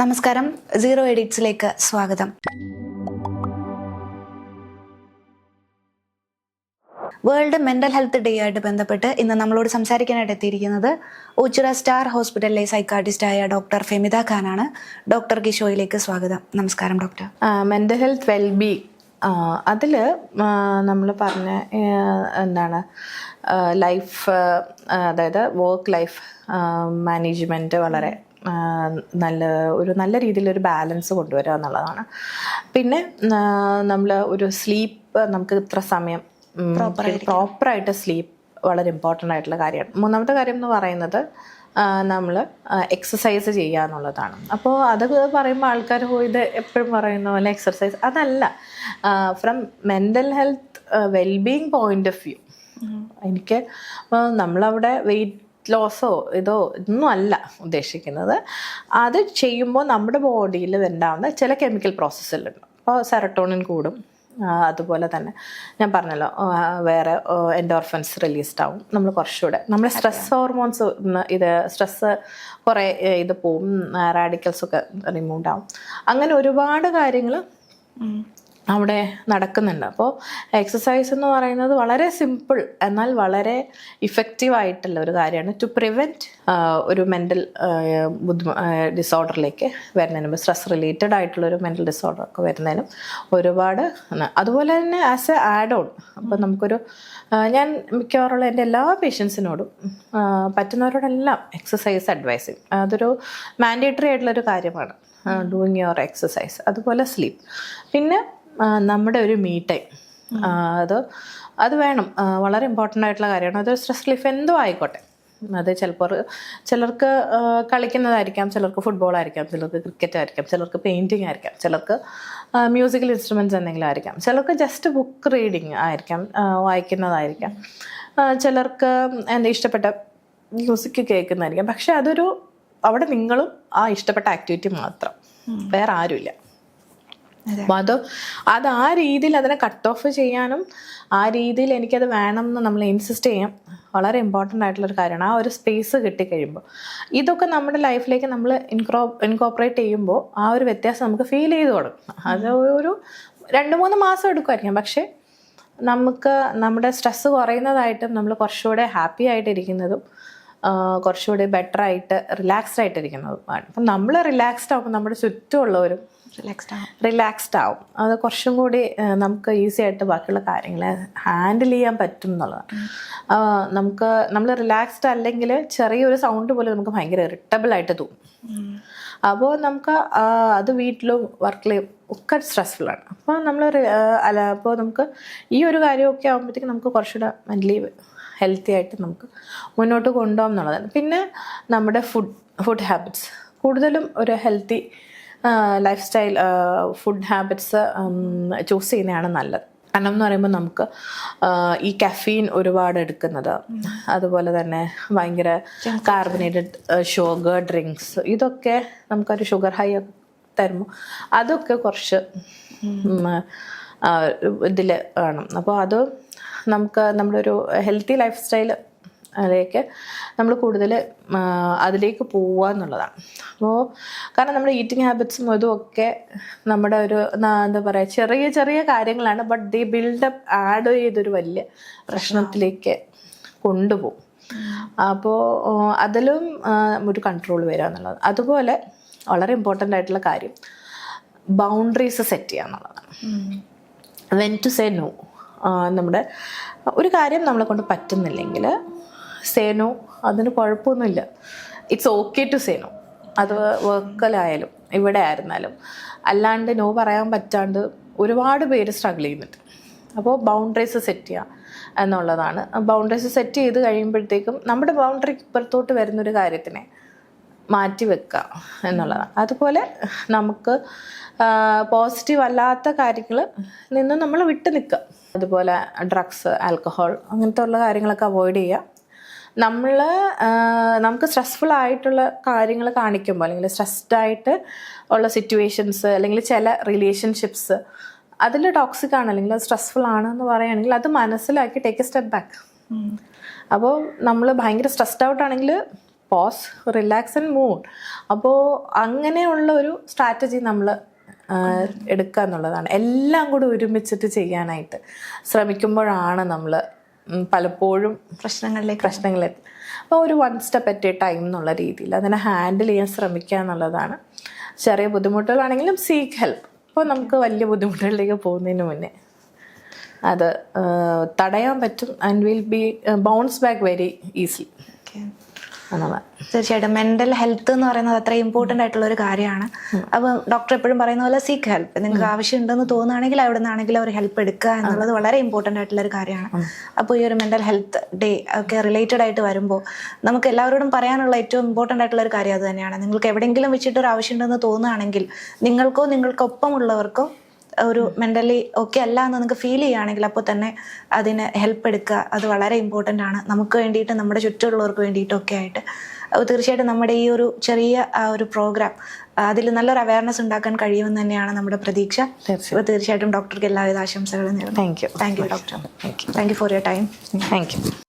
നമസ്കാരം. സീറോ എഡിറ്റ്സിലേക്ക് സ്വാഗതം. World mental health day ആയിട്ട് ബന്ധപ്പെട്ട് ഇന്ന് നമ്മളോട് സംസാരിക്കാനായിട്ട് എത്തിയിരിക്കുന്നത് ഉച്ചിറ സ്റ്റാർ ഹോസ്പിറ്റലിലെ സൈക്കാട്രിസ്റ്റായ ഡോക്ടർ ഫെമിത ഖാനാണ്. ഡോക്ടർ കിഷോയിലേക്ക് സ്വാഗതം. നമസ്കാരം ഡോക്ടർ മെന്റൽ ഹെൽത്ത് വെൽബി അതിൽ നമ്മൾ പറഞ്ഞ എന്താണ് ലൈഫ് അതായത് വർക്ക് ലൈഫ് മാനേജ്മെന്റ് വളരെ നല്ല ഒരു നല്ല രീതിയിലൊരു ബാലൻസ് കൊണ്ടുവരിക എന്നുള്ളതാണ്. പിന്നെ നമ്മൾ ഒരു സ്ലീപ്പ് നമുക്ക് ഇത്ര സമയം പ്രോപ്പറായിട്ട് സ്ലീപ്പ് വളരെ ഇമ്പോർട്ടന്റ് ആയിട്ടുള്ള കാര്യമാണ്. മൂന്നാമത്തെ കാര്യം എന്ന് പറയുന്നത് നമ്മൾ എക്സസൈസ് ചെയ്യുക എന്നുള്ളതാണ്. അപ്പോൾ അത് പറയുമ്പോൾ ആൾക്കാർ പോയത് ഇത് എപ്പോഴും പറയുന്ന പോലെ എക്സസൈസ് അതല്ല. From mental health wellbeing point of view എനിക്ക് നമ്മളവിടെ വെയിറ്റ് ലോസോ ഇതോ ഇതൊന്നും അല്ല ഉദ്ദേശിക്കുന്നത്. അത് ചെയ്യുമ്പോൾ നമ്മുടെ ബോഡിയിൽ ഉണ്ടാവുന്ന ചില കെമിക്കൽ പ്രോസസ്സുകളുണ്ട്. അപ്പോൾ സെറട്ടോണിൻ കൂടും. അതുപോലെ തന്നെ ഞാൻ പറഞ്ഞല്ലോ വേറെ എൻഡോർഫൻസ് റിലീസ്ഡ് ആവും. നമ്മൾ കുറച്ചുകൂടെ നമ്മൾ സ്ട്രെസ് ഹോർമോൺസ് ഇത് സ്ട്രെസ് കുറേ ഇത് പോവും റാഡിക്കൽസ് ഒക്കെ റിമൂവ് ആവും. അങ്ങനെ ഒരുപാട് കാര്യങ്ങൾ അവിടെ നടക്കുന്നുണ്ട്. അപ്പോൾ എക്സസൈസ് എന്ന് പറയുന്നത് വളരെ സിമ്പിൾ എന്നാൽ വളരെ ഇഫക്റ്റീവ് ആയിട്ടുള്ള ഒരു കാര്യമാണ്. ടു പ്രിവെന്റ് ഒരു മെന്റൽ ബുദ്ധിമു ഡിസോർഡറിലേക്ക് വരുന്നതിനും സ്ട്രെസ് റിലേറ്റഡ് ആയിട്ടുള്ള ഒരു മെന്റൽ ഡിസോർഡർ ഒക്കെ വരുന്നതിനും ഒരുപാട് അതുപോലെ തന്നെ ആസ് എ ആഡ് ഓൺ അപ്പോൾ നമുക്കൊരു ഞാൻ മിക്കവാറുള്ള എന്റെ എല്ലാ പേഷ്യൻസിനോടും പറ്റുന്നവരോടെല്ലാം എക്സസൈസ് അഡ്വൈസ് ചെയ്യും. അതൊരു മാൻഡേറ്ററി ആയിട്ടുള്ളൊരു കാര്യമാണ്. ഡൂയിങ് യുവർ എക്സസൈസ് അതുപോലെ സ്ലീപ്പ് പിന്നെ നമ്മുടെ ഒരു മീ ടൈം അത് അത് വേണം. വളരെ ഇമ്പോർട്ടന്റ് ആയിട്ടുള്ള കാര്യമാണ്. അത് സ്ട്രെസ് റിലീഫ് എന്തോ ആയിക്കോട്ടെ. അത് ചിലപ്പോൾ ചിലർക്ക് കളിക്കുന്നതായിരിക്കാം ചിലർക്ക് ഫുട്ബോൾ ആയിരിക്കാം ചിലർക്ക് ക്രിക്കറ്റ് ആയിരിക്കാം ചിലർക്ക് പെയിന്റിങ് ആയിരിക്കാം ചിലർക്ക് മ്യൂസിക്കൽ ഇൻസ്ട്രുമെന്റ്സ് എന്തെങ്കിലും ആയിരിക്കാം. ചിലർക്ക് ജസ്റ്റ് ബുക്ക് റീഡിങ് ആയിരിക്കാം വായിക്കുന്നതായിരിക്കാം. ചിലർക്ക് എന്താ ഇഷ്ടപ്പെട്ട മ്യൂസിക് കേൾക്കുന്നതായിരിക്കാം. പക്ഷെ അതൊരു അവിടെ നിങ്ങളും ആ ഇഷ്ടപ്പെട്ട ആക്ടിവിറ്റി മാത്രം. വേറെ ആരുമില്ല. അപ്പം അത് അത് ആ രീതിയിൽ അതിനെ കട്ട് ഓഫ് ചെയ്യാനും ആ രീതിയിൽ എനിക്കത് വേണം എന്ന് നമ്മൾ ഇൻസിസ്റ്റ് ചെയ്യാം. വളരെ ഇമ്പോർട്ടന്റ് ആയിട്ടുള്ളൊരു കാര്യമാണ്. ആ ഒരു സ്പേസ് കിട്ടിക്കഴിയുമ്പോൾ. ഇതൊക്കെ നമ്മുടെ ലൈഫിലേക്ക് നമ്മൾ ഇൻക്രോ ഇൻകോപ്പറേറ്റ് ചെയ്യുമ്പോൾ ആ ഒരു വ്യത്യാസം നമുക്ക് ഫീൽ ചെയ്ത് തുടങ്ങും. അത് ഒരു രണ്ട് മൂന്ന് മാസം എടുക്കുമായിരിക്കാം. പക്ഷേ നമുക്ക് നമ്മുടെ സ്ട്രെസ്സ് കുറയുന്നതായിട്ടും നമ്മൾ കുറച്ചുകൂടെ ഹാപ്പി ആയിട്ടിരിക്കുന്നതും കുറച്ചുകൂടി ബെറ്റർ ആയിട്ട് റിലാക്സ്ഡ് ആയിട്ടിരിക്കുന്നതുമാണ് അപ്പം നമ്മൾ റിലാക്സ്ഡ് ആകുമ്പോൾ നമ്മുടെ ചുറ്റുമുള്ളവരും റിലാക്സ്ഡ് ആവും. റിലാക്സ്ഡ് ആവും. അത് കുറച്ചും കൂടി നമുക്ക് ഈസി ആയിട്ട് ബാക്കിയുള്ള കാര്യങ്ങളെ ഹാൻഡിൽ ചെയ്യാൻ പറ്റും എന്നുള്ളതാണ്. നമുക്ക് നമ്മൾ റിലാക്സ്ഡ് അല്ലെങ്കിൽ ചെറിയൊരു സൗണ്ട് പോലും നമുക്ക് ഭയങ്കര ഇറിറ്റബിൾ ആയിട്ട് തോന്നും. അപ്പോൾ നമുക്ക് അത് വീട്ടിലും വർക്കിലും ഒക്കെ സ്ട്രെസ്ഫുൾ ആണ്. അപ്പോൾ നമ്മൾ അല്ല അപ്പോൾ നമുക്ക് ഈ ഒരു കാര്യമൊക്കെ ആകുമ്പോഴത്തേക്കും നമുക്ക് കുറച്ചുകൂടെ മെന്റലി ഹെൽത്തി ആയിട്ട് നമുക്ക് മുന്നോട്ട് കൊണ്ടുപോകാം എന്നുള്ളതാണ്. പിന്നെ നമ്മുടെ ഫുഡ് ഫുഡ് ഹാബിറ്റ്സ് കൂടുതലും ഒരു healthy lifestyle food habits choose ചെയ്യുന്നതാണ് നല്ലത്. കാരണം എന്ന് പറയുമ്പോൾ നമുക്ക് ഈ കഫീൻ ഒരുപാട് എടുക്കുന്നത്. അതുപോലെ തന്നെ ഭയങ്കര കാർബണേറ്റഡ് ഷുഗർ ഡ്രിങ്ക്സ് ഇതൊക്കെ നമുക്കൊരു ഷുഗർ ഹൈ തരുമ്പോൾ അതൊക്കെ കുറച്ച് ഇതിൽ വേണം. അപ്പോൾ അത് നമുക്ക് നമ്മളൊരു ഹെൽത്തി ലൈഫ് സ്റ്റൈൽ അതിലേക്ക് നമ്മൾ കൂടുതൽ അതിലേക്ക് പോവുക എന്നുള്ളതാണ്. അപ്പോൾ കാരണം നമ്മുടെ ഈറ്റിംഗ് ഹാബിറ്റ്സും ഇതും ഒക്കെ നമ്മുടെ ഒരു എന്താ പറയുക ചെറിയ ചെറിയ കാര്യങ്ങളാണ് ബട്ട് ദി ബിൽഡപ്പ് ആഡ് ചെയ്തൊരു വലിയ പ്രശ്നത്തിലേക്ക് കൊണ്ടുപോകും. അപ്പോൾ അതിലും ഒരു കൺട്രോൾ വരിക എന്നുള്ളത് അതുപോലെ വളരെ ഇമ്പോർട്ടന്റ് ആയിട്ടുള്ള കാര്യം ബൗണ്ടറീസ് സെറ്റ് ചെയ്യുക എന്നുള്ളതാണ്. വെൻ ടു സേ നോ നമ്മുടെ ഒരു കാര്യം നമ്മളെ കൊണ്ട് പറ്റുന്നില്ലെങ്കിൽ സേനോ അതിന് കുഴപ്പമൊന്നുമില്ല. ഇറ്റ്സ് ഓക്കെ ടു സേനോ അത് വർക്കലായാലും ഇവിടെ ആയിരുന്നാലും. അല്ലാണ്ട് നോ പറയാൻ പറ്റാണ്ട് ഒരുപാട് പേര് സ്ട്രഗിൾ ചെയ്യുന്നുണ്ട്. അപ്പോൾ ബൗണ്ടറീസ് സെറ്റ് ചെയ്യുക എന്നുള്ളതാണ്. ബൗണ്ടറീസ് സെറ്റ് ചെയ്ത് കഴിയുമ്പോഴത്തേക്കും നമ്മുടെ ബൗണ്ടറിക്ക് ഇപ്പുറത്തോട്ട് വരുന്നൊരു കാര്യത്തിനെ മാറ്റി വെക്കുക എന്നുള്ളതാണ്. അതുപോലെ നമുക്ക് പോസിറ്റീവ് അല്ലാത്ത കാര്യങ്ങൾ നിന്ന് നമ്മൾ വിട്ടു നിൽക്കുക. അതുപോലെ ഡ്രഗ്സ് ആൽക്കഹോൾ അങ്ങനത്തെ ഉള്ള കാര്യങ്ങളൊക്കെ അവോയ്ഡ് ചെയ്യുക. നമ്മൾ നമുക്ക് സ്ട്രെസ്ഫുൾ ആയിട്ടുള്ള കാര്യങ്ങൾ കാണിക്കുമ്പോൾ അല്ലെങ്കിൽ സ്ട്രെസ്ഡ് ആയിട്ട് ഉള്ള സിറ്റുവേഷൻസ് അല്ലെങ്കിൽ ചില റിലേഷൻഷിപ്സ് അതിൽ ടോക്സിക് ആണ് അല്ലെങ്കിൽ അത് സ്ട്രെസ്ഫുൾ ആണെന്ന് പറയുകയാണെങ്കിൽ അത് മനസ്സിലാക്കി ടേക്ക് എ സ്റ്റെപ്പ് ബാക്ക് അപ്പോൾ നമ്മൾ ഭയങ്കര സ്ട്രെസ്ഡ് ഔട്ട് ആണെങ്കിൽ പോസ് റിലാക്സ് ആൻഡ് മൂവ് അപ്പോൾ അങ്ങനെയുള്ള ഒരു സ്ട്രാറ്റജി നമ്മൾ എടുക്കുക എന്നുള്ളതാണ്. എല്ലാം കൂടി ഒരുമിച്ചിട്ട് ചെയ്യാനായിട്ട് ശ്രമിക്കുമ്പോഴാണ് നമ്മൾ പലപ്പോഴും പ്രശ്നങ്ങളിലേക്ക് പ്രശ്നങ്ങളെ അപ്പോൾ ഒരു one step at a time എന്നുള്ള രീതിയിൽ അതിനെ ഹാൻഡിൽ ചെയ്യാൻ ശ്രമിക്കുക എന്നുള്ളതാണ്. ചെറിയ ബുദ്ധിമുട്ടുകളാണെങ്കിലും സീക്ക് ഹെൽപ്പ് അപ്പോൾ നമുക്ക് വലിയ ബുദ്ധിമുട്ടുകളിലേക്ക് പോകുന്നതിന് മുന്നേ. അത് തടയാൻ പറ്റും and will be bounce back very easily Okay. എന്നുള്ളതാണ് തീർച്ചയായിട്ടും മെന്റൽ ഹെൽത്ത് എന്ന് പറയുന്നത് അത്ര ഇമ്പോർട്ടന്റ് ആയിട്ടുള്ള ഒരു കാര്യമാണ്. അപ്പോൾ ഡോക്ടർ എപ്പോഴും പറയുന്ന പോലെ സീക്ക് ഹെൽപ്പ് നിങ്ങൾക്ക് ആവശ്യമുണ്ടെന്ന് തോന്നുകയാണെങ്കിൽ അവിടെ നിന്നാണെങ്കിൽ അവർ ഹെൽപ്പ് എടുക്കുക എന്നുള്ളത് വളരെ ഇമ്പോർട്ടന്റ് ആയിട്ടുള്ള ഒരു കാര്യമാണ്. അപ്പോൾ ഈ ഒരു മെന്റൽ ഹെൽത്ത് ഡേ ഒക്കെ റിലേറ്റഡ് ആയിട്ട് വരുമ്പോൾ നമുക്ക് എല്ലാവരോടും പറയാനുള്ള ഏറ്റവും ഇമ്പോർട്ടന്റ് ആയിട്ടുള്ള ഒരു കാര്യം അത് തന്നെയാണ്. നിങ്ങൾക്ക് എവിടെയെങ്കിലും വെച്ചിട്ട് ഒരു ആവശ്യമുണ്ടെന്ന് തോന്നുകയാണെങ്കിൽ നിങ്ങൾക്കോ നിങ്ങൾക്കൊപ്പമുള്ളവർക്കോ ഒരു മെന്റലി ഓക്കെ അല്ല എന്ന് നിങ്ങൾക്ക് ഫീൽ ചെയ്യുകയാണെങ്കിൽ അപ്പോൾ തന്നെ അതിന് ഹെൽപ്പ് എടുക്കുക. അത് വളരെ ഇമ്പോർട്ടന്റ് ആണ്. നമുക്ക് വേണ്ടിയിട്ട് നമ്മുടെ ചുറ്റുമുള്ളവർക്ക് വേണ്ടിയിട്ടൊക്കെ ആയിട്ട്. അപ്പോൾ തീർച്ചയായിട്ടും നമ്മുടെ ഈ ഒരു ചെറിയ ആ ഒരു പ്രോഗ്രാം അതിൽ നല്ലൊരു അവയർനെസ് ഉണ്ടാക്കാൻ കഴിയുമെന്ന് തന്നെയാണ് നമ്മുടെ പ്രതീക്ഷ. അപ്പോൾ തീർച്ചയായിട്ടും ഡോക്ടർക്ക് എല്ലാവിധ ആശംസകളും നേരുന്നു. Thank you thank you doctor thank you for your time thank you